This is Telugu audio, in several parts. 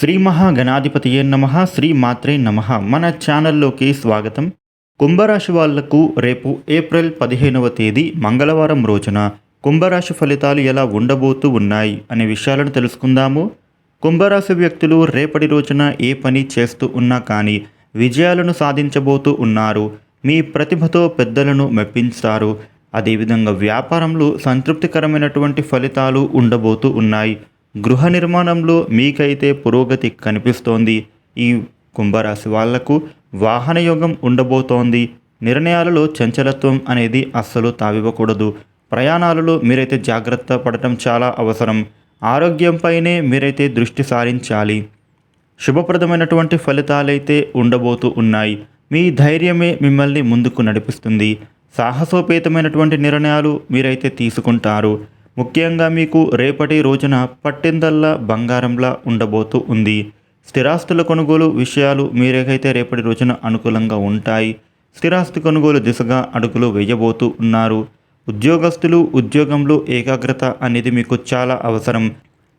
శ్రీ మహాగణాధిపతియే నమ శ్రీ మాత్రే నమ. మన ఛానల్లోకి స్వాగతం. కుంభరాశి వాళ్ళకు రేపు ఏప్రిల్ పదిహేనవ తేదీ మంగళవారం రోజున కుంభరాశి ఫలితాలు ఎలా ఉండబోతూ ఉన్నాయి అనే విషయాలను తెలుసుకుందాము. కుంభరాశి వ్యక్తులు రేపటి రోజున ఏ పని చేస్తూ ఉన్నా కానీ విజయాలను సాధించబోతూ ఉన్నారు. మీ ప్రతిభతో పెద్దలను మెప్పించారు. అదేవిధంగా వ్యాపారంలో సంతృప్తికరమైనటువంటి ఫలితాలు ఉండబోతూ ఉన్నాయి. గృహ నిర్మాణంలో మీకైతే పురోగతి కనిపిస్తోంది. ఈ కుంభరాశి వాళ్ళకు వాహన యోగం ఉండబోతోంది. నిర్ణయాలలో చంచలత్వం అనేది అస్సలు తావివ్వకూడదు. ప్రయాణాలలో మీరైతే జాగ్రత్త పడటం చాలా అవసరం. ఆరోగ్యంపైనే మీరైతే దృష్టి సారించాలి. శుభప్రదమైనటువంటి ఫలితాలైతే ఉండబోతూ ఉన్నాయి. మీ ధైర్యమే మిమ్మల్ని ముందుకు నడిపిస్తుంది. సాహసోపేతమైనటువంటి నిర్ణయాలు మీరైతే తీసుకుంటారు. ముఖ్యంగా మీకు రేపటి రోజున పట్టిందల్లా బంగారంలా ఉండబోతూ ఉంది. స్థిరాస్తుల కొనుగోలు విషయాలు మీరేకైతే రేపటి రోజున అనుకూలంగా ఉంటాయి. స్థిరాస్తి కొనుగోలు దిశగా అడుగులు వేయబోతూ ఉన్నారు. ఉద్యోగస్తులు ఉద్యోగంలో ఏకాగ్రత అనేది మీకు చాలా అవసరం.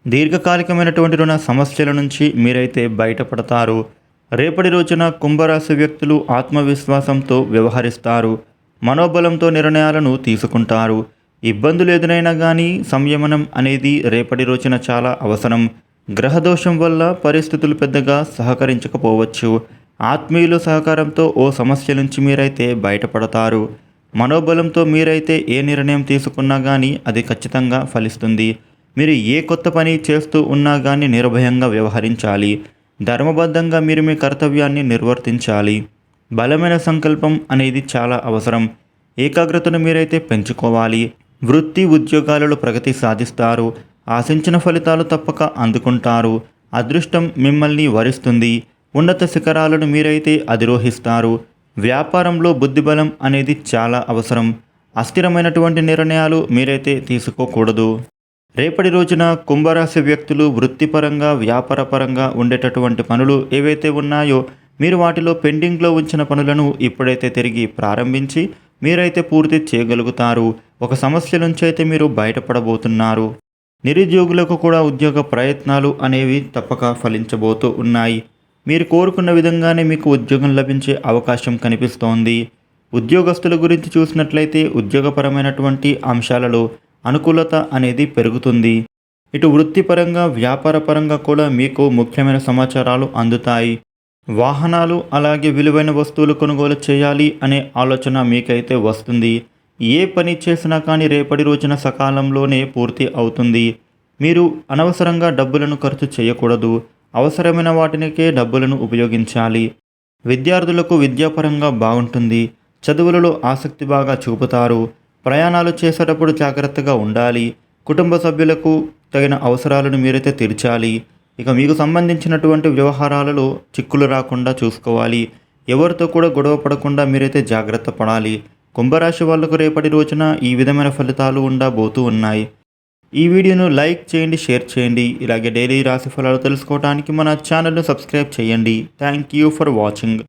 దీర్ఘకాలికమైనటువంటి రుణ సమస్యల నుంచి మీరైతే బయటపడతారు. రేపటి రోజున కుంభరాశి వ్యక్తులు ఆత్మవిశ్వాసంతో వ్యవహరిస్తారు. మనోబలంతో నిర్ణయాలను తీసుకుంటారు. ఇబ్బందులు ఎదురైనా కానీ సంయమనం అనేది రేపటి రోజున చాలా అవసరం. గ్రహదోషం వల్ల పరిస్థితులు పెద్దగా సహకరించకపోవచ్చు. ఆత్మీయుల సహకారంతో ఓ సమస్య నుంచి మీరైతే బయటపడతారు. మనోబలంతో మీరైతే ఏ నిర్ణయం తీసుకున్నా కానీ అది ఖచ్చితంగా ఫలిస్తుంది. మీరు ఏ కొత్త పని చేస్తూ ఉన్నా కానీ నిర్భయంగా వ్యవహరించాలి. ధర్మబద్ధంగా మీరు మీ కర్తవ్యాన్ని నిర్వర్తించాలి. బలమైన సంకల్పం అనేది చాలా అవసరం. ఏకాగ్రతను మీరైతే పెంచుకోవాలి. వృత్తి ఉద్యోగాలలో ప్రగతి సాధిస్తారు. ఆశించిన ఫలితాలు తప్పక అందుకుంటారు. అదృష్టం మిమ్మల్ని వరిస్తుంది. ఉన్నత శిఖరాలను మీరైతే అధిరోహిస్తారు. వ్యాపారంలో బుద్ధిబలం అనేది చాలా అవసరం. అస్థిరమైనటువంటి నిర్ణయాలు మీరైతే తీసుకోకూడదు. రేపటి రోజున కుంభరాశి వ్యక్తులు వృత్తిపరంగా వ్యాపారపరంగా ఉండేటటువంటి పనులు ఏవైతే ఉన్నాయో మీరు వాటిలో పెండింగ్లో ఉంచిన పనులను ఇప్పుడైతే తిరిగి ప్రారంభించి మీరైతే పూర్తి చేయగలుగుతారు. ఒక సమస్య నుంచి అయితే మీరు బయటపడబోతున్నారు. నిరుద్యోగులకు కూడా ఉద్యోగ ప్రయత్నాలు అనేవి తప్పక ఫలించబోతూ ఉన్నాయి. మీరు కోరుకున్న విధంగానే మీకు ఉద్యోగం లభించే అవకాశం కనిపిస్తోంది. ఉద్యోగస్తుల గురించి చూసినట్లయితే ఉద్యోగపరమైనటువంటి అంశాలలో అనుకూలత అనేది పెరుగుతుంది. ఇటు వృత్తిపరంగా వ్యాపారపరంగా కూడా మీకు ముఖ్యమైన సమాచారాలు అందుతాయి. వాహనాలు అలాగే విలువైన వస్తువులు కొనుగోలు చేయాలి అనే ఆలోచన మీకైతే వస్తుంది. ఏ పని చేసినా కానీ రేపటి రోజున సకాలంలోనే పూర్తి అవుతుంది. మీరు అనవసరంగా డబ్బులను ఖర్చు చేయకూడదు. అవసరమైన వాటినికే డబ్బులను ఉపయోగించాలి. విద్యార్థులకు విద్యాపరంగా బాగుంటుంది. చదువులలో ఆసక్తి బాగా చూపుతారు. ప్రయాణాలు చేసేటప్పుడు జాగ్రత్తగా ఉండాలి. కుటుంబ సభ్యులకు తగిన అవసరాలను మీరైతే తీర్చాలి. ఇక మీకు సంబంధించినటువంటి వ్యవహారాలలో చిక్కులు రాకుండా చూసుకోవాలి. ఎవరితో కూడా గొడవ పడకుండా మీరైతే జాగ్రత్త పడాలి. కుంభరాశి వాళ్ళకు రేపటి రోజున ఈ విధమైన ఫలితాలు ఉండబోతూ ఉన్నాయి. ఈ వీడియోను లైక్ చేయండి షేర్ చేయండి. ఇలాగే డైలీ రాశి ఫలాలు తెలుసుకోవడానికి మన ఛానల్ను సబ్స్క్రైబ్ చేయండి. Thank you for watching.